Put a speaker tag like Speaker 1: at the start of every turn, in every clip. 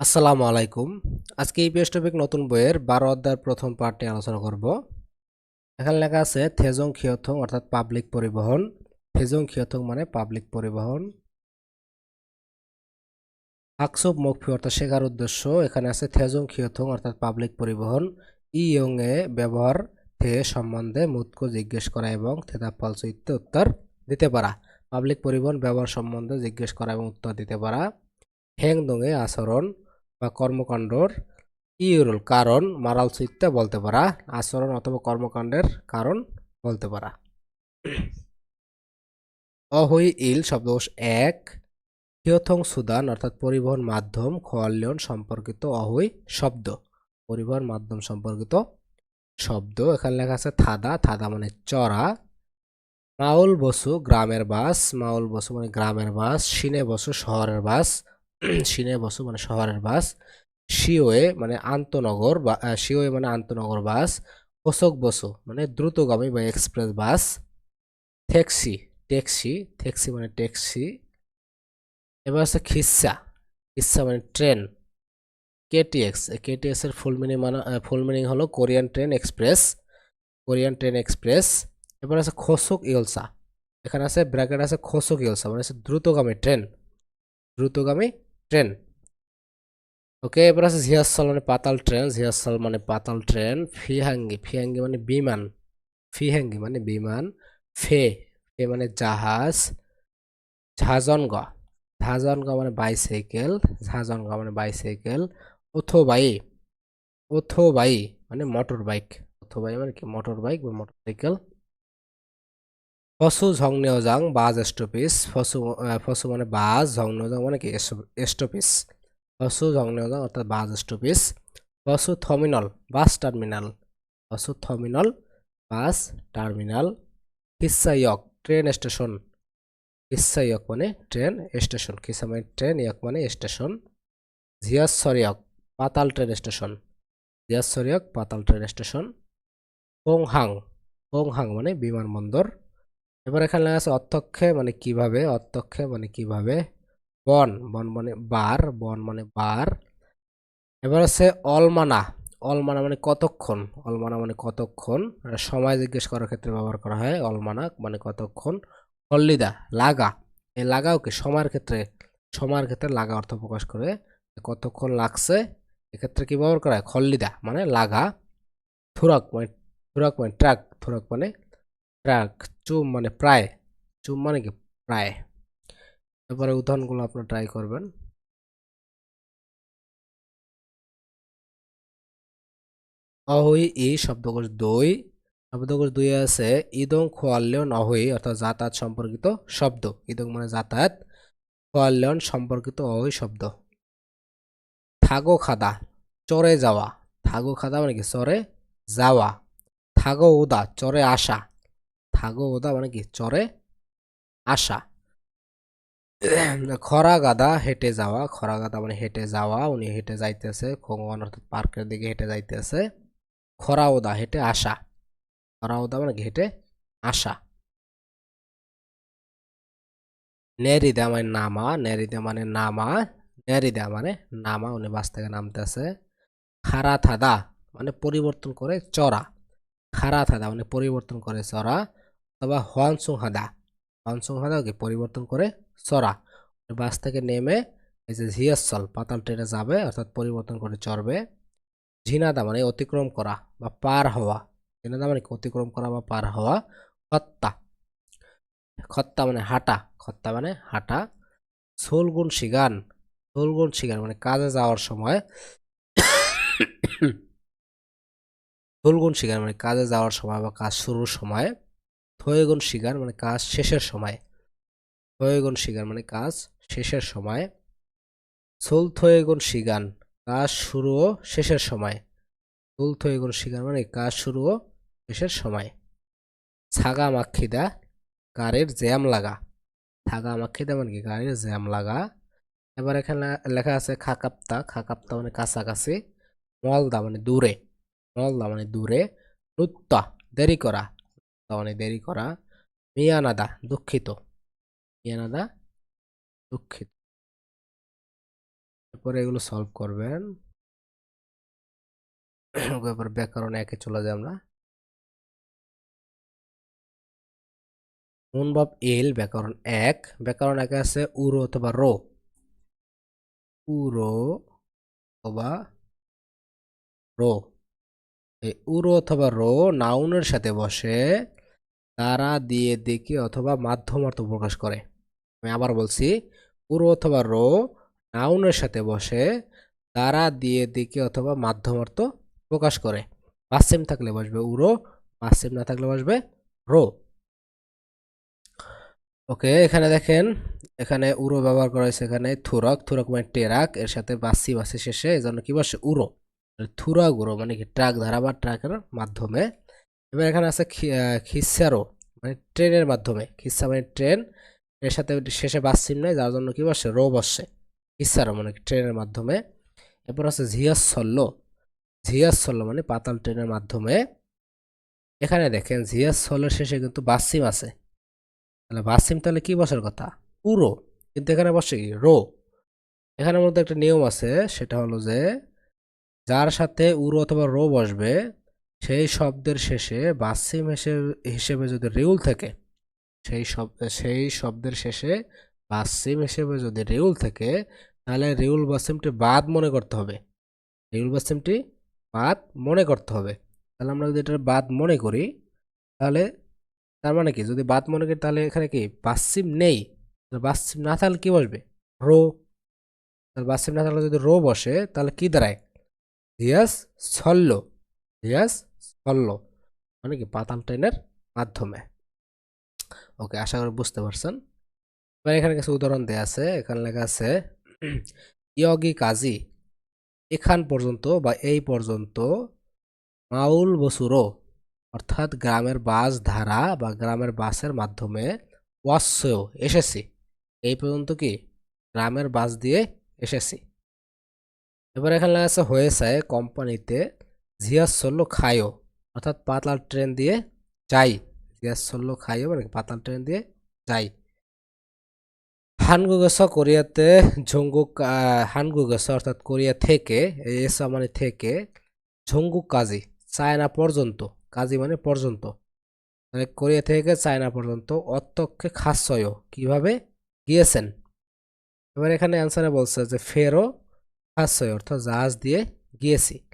Speaker 1: আসসালামু আলাইকুম। আজকে পেজ টপিক নতুন বইয়ের বারো অধ্যায়ের প্রথম পার্টটি আলোচনা করব। এখানে লেখা আছে, থেজং খিয়থং অর্থাৎ পাবলিক পরিবহন। থেজং খিয়থং মানে পাবলিক পরিবহন। আকসব মকফি অর্থাৎ শেখার উদ্দেশ্য। এখানে আছে, থেজং খিয়থং অর্থাৎ পাবলিক পরিবহন। ইয়ং এ ব্যবহার থে সম্বন্ধে মুতকো জিজ্ঞেস করা এবং থেদা ফলসইতে উত্তর দিতে পারা। পাবলিক পরিবহন, ব্যবহার সম্বন্ধে জিজ্ঞেস করা এবং উত্তর দিতে পারা। হ্যাং দঙে আচরণ বা কর্মকাণ্ডর ইউরুল কারণ, মারাল সুইত্তা বলতে পারা, আচরণ অথবা কর্মকাণ্ডের কারণ বলতে পারা। অহই ইল শব্দকোষ এক হিয়থং সুদান, অর্থাৎ পরিবহন মাধ্যম খোয়াল্যন সম্পর্কিত অহই শব্দ। পরিবহন মাধ্যম সম্পর্কিত শব্দ, এখানে লেখা আছে থাদা থাদা মানে চড়া। মাউল বসু গ্রামের বাস, মাউল বসু মানে গ্রামের বাস, সিনে বসু শহরের বাস। সিনে বসু মানে শহরের বাস। শিওয়ে মানে আন্তনগর বা শিওয়ে মানে আন্তনগর বাস। অশোক বসু মানে দ্রুতগামী বা express bus. Taxi taxi taxi মানে ট্যাক্সি। এবার আছে খিসা খিসা মানে ট্রেন। কেটিএক্স কেটিএক্স এর ফুল মিনিং মানে ফুল মিনিং হলো Korean train express, Korean train express. এবার আছে খোসুক ইলসা, এখানে আছে, ব্র্যাকেট আছে খোসুক ইলসা মানে আছে দ্রুতগামী ট্রেন। দ্রুতগামী ট্রেন। ওকে, এবার আছে ঝিয়াসল মানে পাতাল ট্রেন ঝিয়াসল মানে পাতাল ট্রেন, ফিহাঙ্গি ফিহাঙ্গি মানে বিমান, ফিহাঙ্গি মানে বিমান, ফে ফে মানে জাহাজ ঝাজনগা ঝাজনগা মানে বাইসাইকেল ঝাজনগা মানে বাইসাইকেল, ওথোবাই ওথোবাই মানে মোটর বাইক ওথোবাই মানে কি মোটর বাইক বা মোটর সাইকেল ফসু ঝংনেওজাং বাস স্টপিস ফসু ফসু মানে বাস ঝংনেওজাং মানে কি? স্টপিস ফসু ঝংনেওজাং অর্থাৎ বাস স্টপিস ফসু থমিনল বাস টার্মিনাল ফসু থমিনল বাস টার্মিনাল কিসাইয়ক ট্রেন স্টেশন। কিসাইয়ক মানে ট্রেন স্টেশন। কিসা মানে ট্রেন, ইয়ক মানে স্টেশন। ঝিয়াসরিয়ক পাতাল ট্রেন স্টেশন। ঝিয়াসরিয়ক পাতাল ট্রেন স্টেশন। পোংহাং পোংহাং মানে বিমানবন্দর। এবার এখানে আছে অত্যক্ষে মানে কীভাবে? অত্যক্ষে মানে কীভাবে? বন বন মানে বার, বন মানে বার। এবার আছে অলমানা অলমানা মানে কতক্ষণ? অলমানা মানে কতক্ষণ? সময় জিজ্ঞেস করার ক্ষেত্রে ব্যবহার করা হয়, অলমানা মানে কতক্ষণ? হল্লিদা লাগা, এই লাগাও কি? সময়ের ক্ষেত্রে সময়ের ক্ষেত্রে লাগা অর্থ প্রকাশ করে কতক্ষণ লাগছে, এক্ষেত্রে কি ব্যবহার করা হয়? খল্লিদা মানে লাগা, থুরক মানে থুরক মানে ট্রাক, থুরক মানে ট্রাক, চুম মানে প্রায়, চুম মানে কি প্রায়। তারপরে উদাহরণগুলো আপনারা ট্রাই করবেন। অহই ই শব্দকোষ দুই। শব্দকোষ দুই আছে ইদং খোয়াল্যন অহই, অর্থাৎ যাতায়াত সম্পর্কিত শব্দ। ইদং মানে যাতায়াত খোয়াল্যন সম্পর্কিত অহই শব্দ। থাগো খাদা, চরে যাওয়া। থাগো খাদা মানে কি? চরে যাওয়া। থাগো উদা, চরে আসা। থাগো উদা মানে কি? চরে আসা। খরা গাদা হেঁটে যাওয়া, খরা গাদা মানে হেঁটে যাওয়া, উনি হেঁটে যাইতেছে, খোঙ্গন অর্থাৎ পার্কের দিকে হেঁটে যাইতেছে। খরা ওদা, হেঁটে আসা। খরা ওদা মানে হেঁটে আসা। নেরিদা মানে নামা, নেরিদা মানে নামা, নেরিদা মানে নামা, উনি বাস থেকে নামতেছে। খারা থাদা মানে পরিবর্তন করে চড়া খারা থাদা মানে পরিবর্তন করে চড়া অথবা হনসুং হাদা হনসুং হাদা কি পরিবর্তন করে চড়া বাস থেকে নেমে এই যে ঝিয়াসল পাতাল ট্রেনে যাবে, অর্থাৎ পরিবর্তন করে চড়বে। ঝিনাদা মানে অতিক্রম করা বা পার হওয়া। ঝিনাদা মানে অতিক্রম করা বা পার হওয়া। খত্তা। খত্তা মানে হাঁটা। খত্তা মানে হাঁটা। সোলগুন শিগান। সোলগুন শিগান মানে কাজে যাওয়ার সময়। সোলগুন শিগান মানে কাজে যাওয়ার সময় বা কাজ শুরুর সময়। থয়েগুন শিগান মানে কাজ শেষের সময়। থয়েগুন শিকার মানে কাজ শেষের সময়। সোল থয়েগুন শিগান কাজ শুরু ও শেষের সময়। সোল থয়েগুন শিগান মানে কাজ শুরু ও শেষের সময়। ছাগা মাখিদা, গাড়ির জ্যাম লাগা। থাকা মাখিদা মানে কি? গাড়ির জ্যাম লাগা। এবার এখানে লেখা আছে খাকাপ্তা। খাকাপ্তা মানে কাছাকাছি। মলদা মানে দূরে। মলদা মানে দূরে। নুত্তা, দেরি করা। মানে দেরি করা। মিয়ানাদা, দুঃখিত। মিয়ানাদা, দুঃখিত। এরপরে এগুলো সলভ করবেন। এবার ব্যাকরণ একে চলে যাই আমরা। অনুভব এল, ব্যাকরণ এক। ব্যাকরণ একে আছে উরো অথবা রো। উরো অথবা রো। উরো অথবা রো নাউনের সাথে বসে তারা দিয়ে দেখে অথবা মাধ্যম অর্থ প্রকাশ করে। আমি আবার বলছি উরো অথবা রো, নাউনের সাথে বসে তারা দিয়ে দিকে অথবা মাধ্যম অর্থ প্রকাশ করে। পাসিম থাকলে বসবে উরো পাসিম না থাকলে বসবে রো। ওকে, এখানে দেখেন, এখানে উরো ব্যবহার করা হয়েছে এখানে থুরক থুরক মানে টেরাক, এর সাথে বাসি বাসি শেষে এই জন্য কি বসে উরো থুরা উরো মানে কি ট্রাক ধারা বা ট্রাকের মাধ্যমে এবার এখানে আছে খিসারো মানে ট্রেনের মাধ্যমে। খিসা মানে ট্রেন, এর সাথে শেষে বাস চিহ্ন নেই যার জন্য কি বসে? রো বসে। খিসারো মানে ট্রেনের মাধ্যমে। এরপর আছে ঝিয়াস সল্ল ঝিয়াস সল্ল মানে পাতাল ট্রেনের মাধ্যমে। এখানে দেখেন ঝিয়াস সল্লের শেষে কিন্তু বাসিম আছে। তাহলে বাসিম তাহলে কি বসার কথা? পুরো কিন্তু এখানে বসে কি? রো। এখানে মধ্যে একটা নিয়ম আছে, সেটা হলো যে, যার সাথে উরো অথবা রো বসবে সেই শব্দের শেষে বাসিম হিসেবে যদি রেউল থাকে, সেই শব্দ সেই শব্দের শেষে বাসিম হিসেবে যদি রেউল থাকে, তাহলে রেউল বাসিমটি বাদ মনে করতে হবে। রেউল বাসিমটি বাদ মনে করতে হবে। তাহলে আমরা যদি এটা বাদ মনে করি, তাহলে তার মানে কি? যদি বাদ মনে করি, তাহলে এখানে কি? বাসিম নেই। বাসিম না থাকলে কি বসবে? রো। তাহলে বাসিম না থাকলে যদি রো বসে, তাহলে কি দাঁড়ায়? রিয়াস ছল্ল। রিয়াস ছল্ল মানে কি পাতাল ট্রেনের মাধ্যমে। ওকে, আশা করি বুঝতে পারছেন। এবার এখানে কিছু উদাহরণ দেওয়া আছে। এখানে লেখা আছে, ইয়গি কাজী, এখান পর্যন্ত বা এই পর্যন্ত মাউল বসুরো, অর্থাৎ গ্রামের বাস ধারা বা গ্রামের বাসের মাধ্যমে ওয়াসেও এসেছি। এই পর্যন্ত কি, গ্রামের বাস দিয়ে এসেছি? এবার এখানে আছে, হয়েছে কোম্পানিতে জিয়াস চলল খায়ও অর্থাৎ পাতলার ট্রেন দিয়ে যাই জিয়াস চলল খায়ও মানে পাতলার ট্রেন দিয়ে যাই হানগুগেস কোরিয়াতে ঝঙ্গুক হানগুগেস অর্থাৎ কোরিয়া থেকে এসা মানে থেকে ঝঙ্গুক কাজী চায়না পর্যন্ত কাজী মানে পর্যন্ত মানে কোরিয়া থেকে চায়না পর্যন্ত অত্যক্ষে খাসয় কীভাবে? গিয়েছেন এবার এখানে অ্যান্সারে বলছে যে ফেরো খাসয় অর্থাৎ জাহাজ দিয়ে গিয়েছি।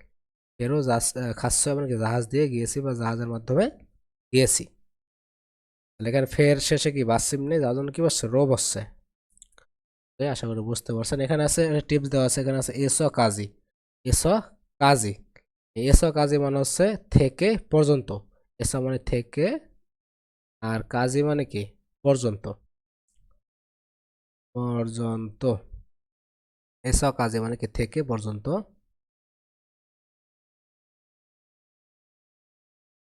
Speaker 1: জাহাজ খাসয় কি জাহাজ দিয়ে গিয়েছি বা জাহাজের মাধ্যমে গিয়েছি। তাহলে এখানে ফের শেষে কি বাসিম নেই? যার জন্য কি বসছে? রো বসছে। আশা করি বুঝতে পারছেন। এখানে আছে টিপস দেওয়া আছে, এখানে আছে, এসো কাজী। এসো কাজী। এসো কাজী মানে হচ্ছে থেকে পর্যন্ত। এসো মানে থেকে আর কাজী মানে কি? পর্যন্ত। পর্যন্ত। এসো কাজে মানে কি? থেকে পর্যন্ত।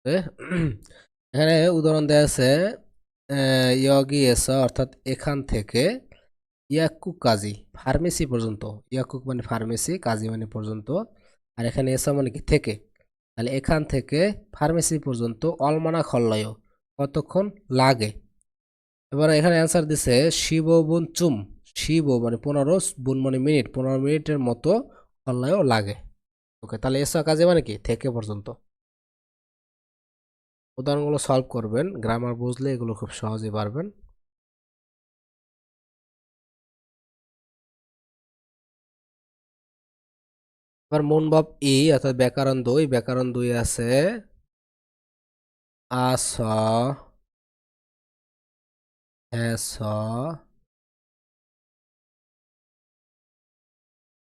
Speaker 1: এখানে উদাহরণ দেওয়া আছে ইয়গি এসা, অর্থাৎ এখান থেকে ইয়াকুক কাজী, ফার্মেসি পর্যন্ত। ইয়াকুক মানে ফার্মেসি, কাজী মানে পর্যন্ত। আর এখানে এসা মানে কি? থেকে। তাহলে এখান থেকে ফার্মেসি পর্যন্ত অলমানা খল্লয় কতক্ষণ? লাগে। এবার এখানে অ্যান্সার দিছে, শিব বুন চুম। শিব মানে পনেরো, বুন মানে মিনিট। পনেরো মিনিটের মতো খল্লায়ও লাগে। ওকে, তাহলে এসা কাজে মানে কি? থেকে পর্যন্ত। উদাহরণগুলো সলভ করবেন গ্রামার বুঝলে এগুলো খুব সহজে পারবেন। এবার মনভাব ই অর্থাৎ ব্যাকরণ দুই ব্যাকরণ দুই আছে আস হেস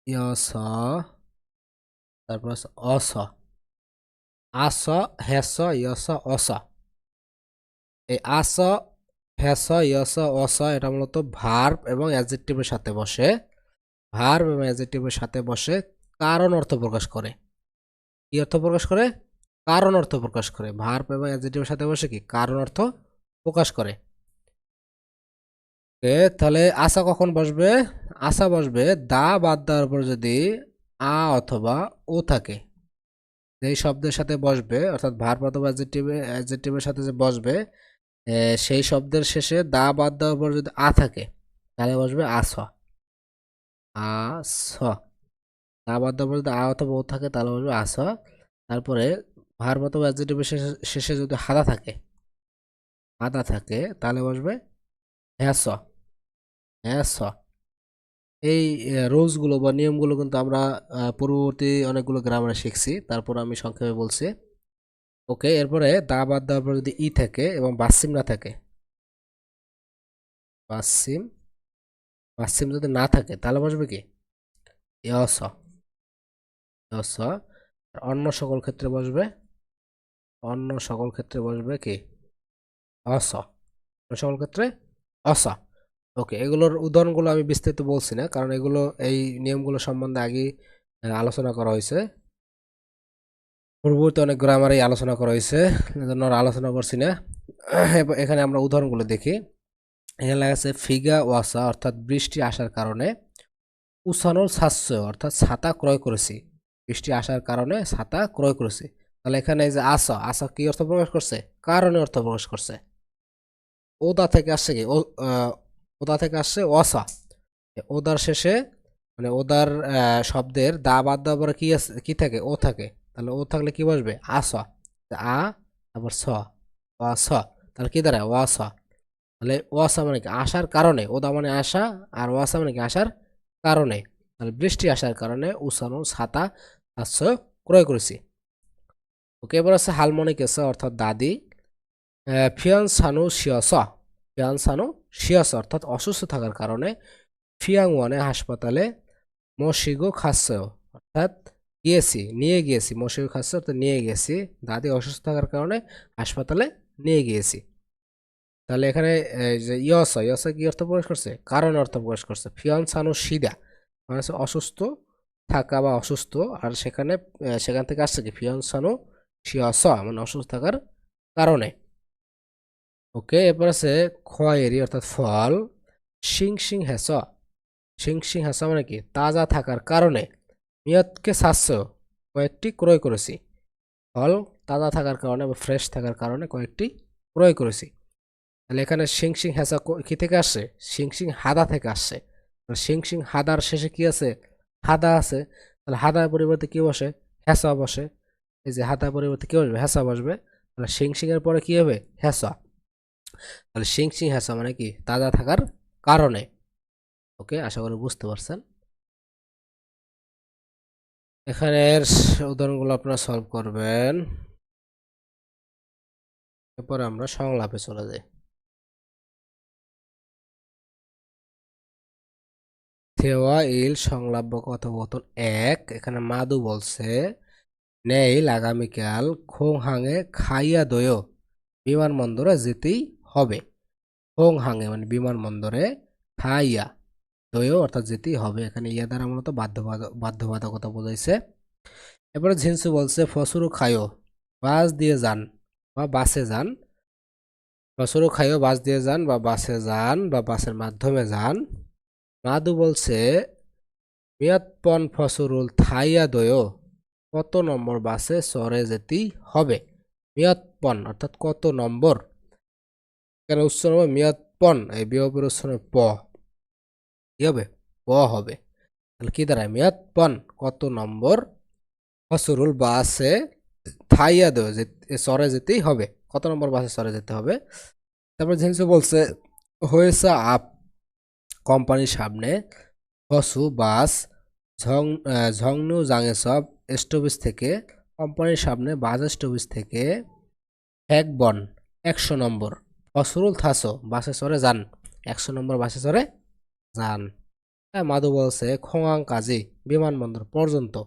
Speaker 1: ইয়স তারপর অস আস, হেস, ইয়স, অস। এই আস, হেস, ইয়স, অস এটা মূলত ভার্ব এবং অ্যাজেক্টিভের সাথে বসে। ভার্ব এবং অ্যাজেক্টিভের সাথে বসে কারণ অর্থ প্রকাশ করে। কি অর্থ প্রকাশ করে? কারণ অর্থ প্রকাশ করে। ভার্ব এবং অ্যাজেক্টিভের সাথে বসে কি? কারণ অর্থ প্রকাশ করে। তাহলে আশা কখন বসবে? আশা বসবে দা বাদ দেওয়ার পর যদি আ অথবা ও থাকে। যেই শব্দের সাথে বসবে, অর্থাৎ ভার অথবা অ্যাজেটিভের সাথে যে বসবে সেই শব্দের শেষে দা বাদ দেওয়ার পর যদি আ থাকে, তাহলে বসবে আস আ স। তা বাদ দেওয়ার পর যদি আ অথবা ও থাকে, তাহলে বলবে আস তারপরে ভার মতো অ্যাডজেক্টিভের শেষে শেষে যদি হাদা থাকে হাদা থাকে, তাহলে বসবে হ্যাঁ হ্যাস হ্যাস এই রুলসগুলো বা নিয়মগুলো কিন্তু আমরা পূর্ববর্তী অনেকগুলো গ্রামারে শিখছি। তারপর আমি সংক্ষেপে বলছি। ওকে, এরপরে দা বাদ দেওয়ার পর যদি ই থাকে এবং বাসিম না থাকে বাসিম বাসিম যদি না থাকে, তাহলে বসবে কি? ইয়স আর অন্য সকল ক্ষেত্রে বসবে, অন্য সকল ক্ষেত্রে বসবে কি? অস অন্য সকল ক্ষেত্রে অস ওকে এগুলোর উদাহরণগুলো আমি বিস্তারিত বলছি না কারণ এগুলো এই নিয়মগুলো সম্বন্ধে আহ, আলোচনা করা হয়েছে। পূর্ববর্তী অনেক গ্রামারেই আলোচনা করা হয়েছে এজন্য আলোচনা করছি না। এখানে আমরা উদাহরণগুলো দেখি। এখানে লেখা আছে ফিগা ওয়াসা অর্থাৎ বৃষ্টি আসার কারণে উসানোর ছাস্য অর্থাৎ ছাতা ক্রয় করেছি। বৃষ্টি আসার কারণে ছাতা ক্রয় করেছি। তাহলে এখানে যে আসা আসা কি অর্থ প্রকাশ করছে? কারণে অর্থ প্রকাশ করছে। ওদা থেকে আসছে কি? ওদা থেকে আসছে ওয়াসা। ওদার শেষে মানে ওদার শব্দের দা বাদ দেওয়ার পরে কী আছে, কী থাকে? ও থাকে। তাহলে ও থাকলে কি বসবে? আসা। আ, তারপর স। ওয়াস তাহলে কি দাঁড়ায়? ওয়াসা। তাহলে ওয়াসা মানে কি? আসার কারণে। ওদা মানে আসা আর ওয়াসা মানে কি? আসার কারণে। তাহলে বৃষ্টি আসার কারণে উসানো ছাতা আশ্রয় ক্রয় করেছি। ওকে, এবার আছে হালমনিক এসে অর্থাৎ দাদি। ফিয়ান সানু শিয়স ফিয়ান সানু শিয়স অর্থাৎ অসুস্থ থাকার কারণে ফিয়াং ওয়ানে হাসপাতালে মশিগো খাচ্ছে অর্থাৎ গিয়েছি, নিয়ে গিয়েছি। মশিগো খাচ্ছে অর্থাৎ নিয়ে গিয়েছি। দাদি অসুস্থ থাকার কারণে হাসপাতালে নিয়ে গিয়েছি। তাহলে এখানে যে ইয়স ইয়স কি অর্থ প্রকাশ করছে? কারণ অর্থ প্রকাশ করছে। ফিয়ান সানু সিদা মানে হচ্ছে অসুস্থ থাকা বা অসুস্থ, আর সেখানে সেখান থেকে আসছে কি? ফিয়ান সানু শিয়স মানে অসুস্থ থাকার কারণে। ওকে এরপর আছে খয়েরি অর্থাৎ ফল। শিং শিং হেস শিং শিং হেস মানে কি? তাজা থাকার কারণে মিয়তকে সাতশ কয়েকটি ক্রয় করেছি। ফল তাজা থাকার কারণে বা ফ্রেশ থাকার কারণে কয়েকটি ক্রয় করেছি। তাহলে এখানে শিং শিং হেসা ক- থেকে আসছে? শিং শিং, হাদা থেকে আসছে। শিং শিং, হাদার শেষে কি আছে? হাদা আছে। তাহলে হাদার পরিবর্তে কি বসে? হেসা বসে। এই যে হাদার পরিবর্তে কি বসবে? হেসা বসবে। তাহলে শিং শিং এর পরে কি হবে? হেসা তাহলে শিং শিং হেসা মানে কি তাজা থাকার কারণে। ওকে, আশা করি বুঝতে পারছেন। এখানের উদাহরণগুলো আপনারা সলভ করবেন। এরপরে আমরা সংলাপে চলে যাই। থেওয়া, ইল, সংলাপ বা কথোপকথন এক। এখানে মাদু বলছে, নেইল, আগামীকাল খোং হাঙে খাইয়া দয়, বিমানবন্দরে যেতেই হবে। খোং হাঙে মানে বিমানবন্দরে থাইয়া দয় অর্থাৎ যেতেই হবে। এখানে ইয়া দ্বারা মূলত বাধ্যবাধক বাধ্যবাধকতা বোঝাইছে। এরপরে ঝিনসু বলছে, ফসুরু খায়ো বাস দিয়ে যান বা বাসে যান। ফসুরু খায়ো বাস দিয়ে যান বা বাসে যান বা বাসের মাধ্যমে যান। মাদু বলছে মিয়াতপন ফসরুল থাইয়া দয় কত নম্বর বাসে সরে যেতেই হবে? মিয়াতপন অর্থাৎ কত নম্বর? কেন উচ্চারণ হবে মিয়াতপন এই বিয়পের উচ্চারণ প। কি হবে? প হবে। তাহলে কি দাঁড়ায়? মিয়াতপন কত নম্বর? ফসরুল বাসে থাইয়া দেয় যে চড়ে যেতেই হবে। কত নম্বর বাসে চড়ে যেতে হবে? তারপর ঝিনসু বলছে, হয়েছে আপ কোম্পানির সামনে, হসু বাস, ঝং ঝংনু জাংএসব স্টপেজ থেকে, কোম্পানির সামনে বাস স্টপেজ থেকে, এক বন, একশো নম্বর। হসরুল থাসো, বাসে চড়ে যান। একশো নম্বর বাসে চড়ে যান। মাধু বলছে, খোয়াং কাজী, বিমানবন্দর পর্যন্ত।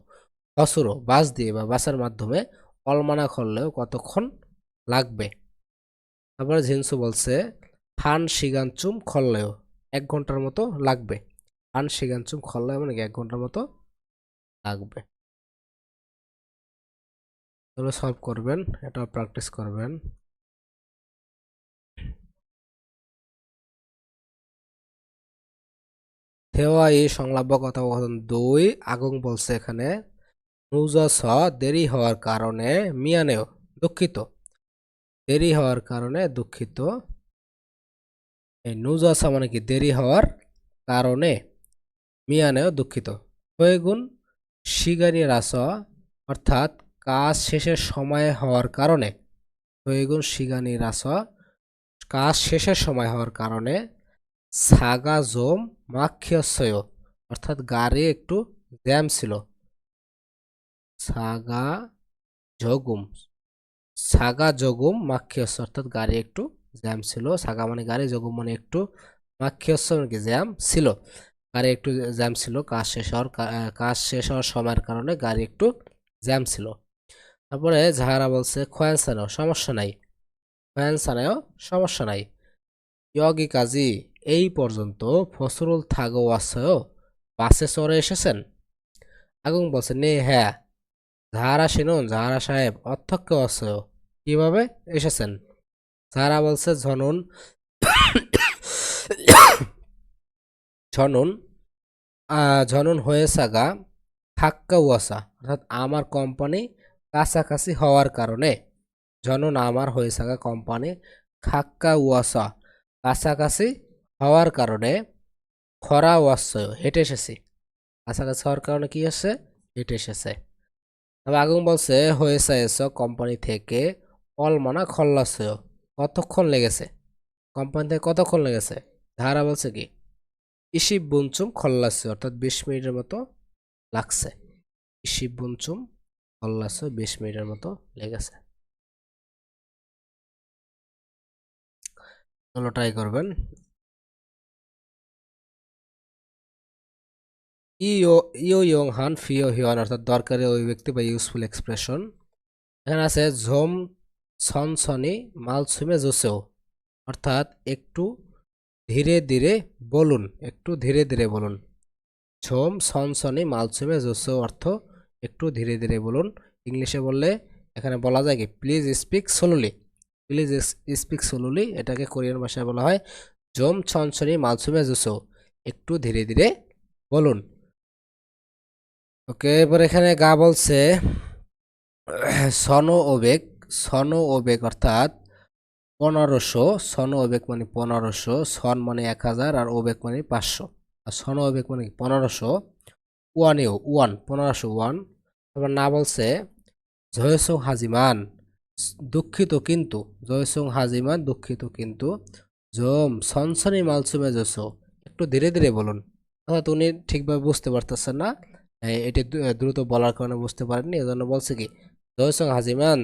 Speaker 1: হসুরো বাস দিয়ে বা বাসের মাধ্যমে অলমানা করলেও কতক্ষণ লাগবে? তারপরে ঝিনসু বলছে, ফান সিগানচুম খললেও এক ঘণ্টার মতো লাগবে। ফান সিগানচুম খললেও মানে এক ঘণ্টার মতো লাগবে? সলভ করবেন, এটা প্র্যাকটিস করবেন। থেওয়া সংলাপ কথোপকথন দুই আগুন বলছে এখানে নুজস দেরি হওয়ার কারণে মিয়ানেও দুঃখিত। দেরি হওয়ার কারণে দুঃখিত। এই নুজসা মানে কি দেরি হওয়ার কারণে মিয়ানেও দুঃখিত। হয়েগুন শিগানি রাস অর্থাৎ কাজ শেষের সময় হওয়ার কারণে হয়েগুন শিগানি রাস কাজ শেষের সময় হওয়ার কারণে সাগা জোম মাক্ষিয়সয় অর্থাৎ গাড়ি একটু জ্যাম ছিল। সাগা জগুম। সাগা জগুম মাক্ষিয়স অর্থাৎ গাড়ি একটু জ্যাম ছিল। সাগা মানে গাড়ি জগুম মানে একটু মাক্ষিয়স মানে কি জ্যাম ছিল। গাড়ি একটু জ্যাম ছিল। কাজ শেষ হওয়ার কাজ শেষ হওয়ার সময়ের কারণে গাড়ি একটু জ্যাম ছিল। তারপরে যাহারা বলছে, খয়ানসানেও সমস্যা নাই। খয়ানসানেও সমস্যা নাই। ইয়গি কাজী এই পর্যন্ত ফসরুল থাগো বাসে চড়ে এসেছেন? আগুন বলছে, নে হ্যাঁ। যাহারা শুনুন যাহারা সাহেব, অধ্যক্ষ আছেও কীভাবে এসেছেন? যাহারা বলছে, ঝনুন ঝনুন ঝনুন হয়ে সাগা থাক্কা ওয়াসা অর্থাৎ আমার কোম্পানি কাছাকাছি হওয়ার কারণে। ঝনুন আমার হয়ে থাকা কোম্পানি খাক্কা ওয়াসা কাছাকাছি হওয়ার কারণে খরা ওয়াসয় হেঁটে এসেছি। কাছাকাছি হওয়ার কারণে কি হচ্ছে? হেঁটে এসেছে। তবে আগুন বলছে, হয়েছে এসো কোম্পানি থেকে অলমানা খল্লাসয় কতক্ষণ লেগেছে? কোম্পানি থেকে কতক্ষণ লেগেছে? ধারা বলছে কি ইসিব বুনচুম খল্লাসে অর্থাৎ বিশ মিনিটের মতো লাগছে। ইসিব বুনচুম খল্লাসে বিশ মিনিটের মতো লেগেছে। চলো ট্রাই করবেন। ইও ইও ইয়ং হান, ফিও হিওয়ান অর্থাৎ দরকারি অভিব্যক্তি বা ইউজফুল এক্সপ্রেশন। এখানে আছে ঝোম ছনছনি মালসুমে জোসেও। অর্থাৎ একটু ধীরে ধীরে বলুন, একটু ধীরে ধীরে বলুন। ঝোম ছনছনি মালসুমে জোসেও অর্থ একটু ধীরে ধীরে বলুন। ইংলিশে বললে এখানে বলা যায় কি please speak slowly please speak slowly এটাকে কোরিয়ান ভাষায় বলা হয়। জোম ছনছনি মালসুমে জোসেও, একটু ধীরে ধীরে বলুন। ওকে, এবার এখানে গা বলছে, সন ওবেগ সন ওবেগ অর্থাৎ পনেরোশো, সন ওবেগ মানে পনেরোশো, সন মানে এক হাজার আর ওবেগ মানে পাঁচশো। আর সন ওবেগ মানে? পনেরোশো ওয়ানেও ওয়ান, পনেরোশো, ওয়ান। তারপর না বলছে, জয়সং হাজিমান, দুঃখিত কিন্তু, জয়সং হাজিমান, দুঃখিত কিন্তু, জম, সনসনি মালসুমে জসো। একটু ধীরে ধীরে বলুন। অর্থাৎ উনি ঠিকভাবে বুঝতে পারতেছেন না। এটি দ্রুত বলার কারণে বুঝতে পারেননি, এজন্য বলছে কি, জয়সং হাজিমান,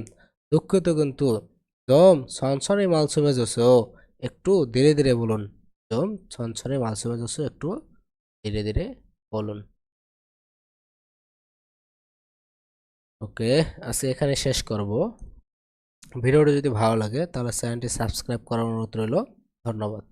Speaker 1: দুঃখিত কিন্তু, জম সনসনি মালসুমে জসো একটু ধীরে ধীরে বলুন। জম সনসনি মালসুমে জসো একটু ধীরে ধীরে বলুন। ওকে আজকে এখানে শেষ করব। ভিডিওটি যদি ভালো লাগে, তাহলে চ্যানেলটি সাবস্ক্রাইব করার অনুরোধ রইল। ধন্যবাদ।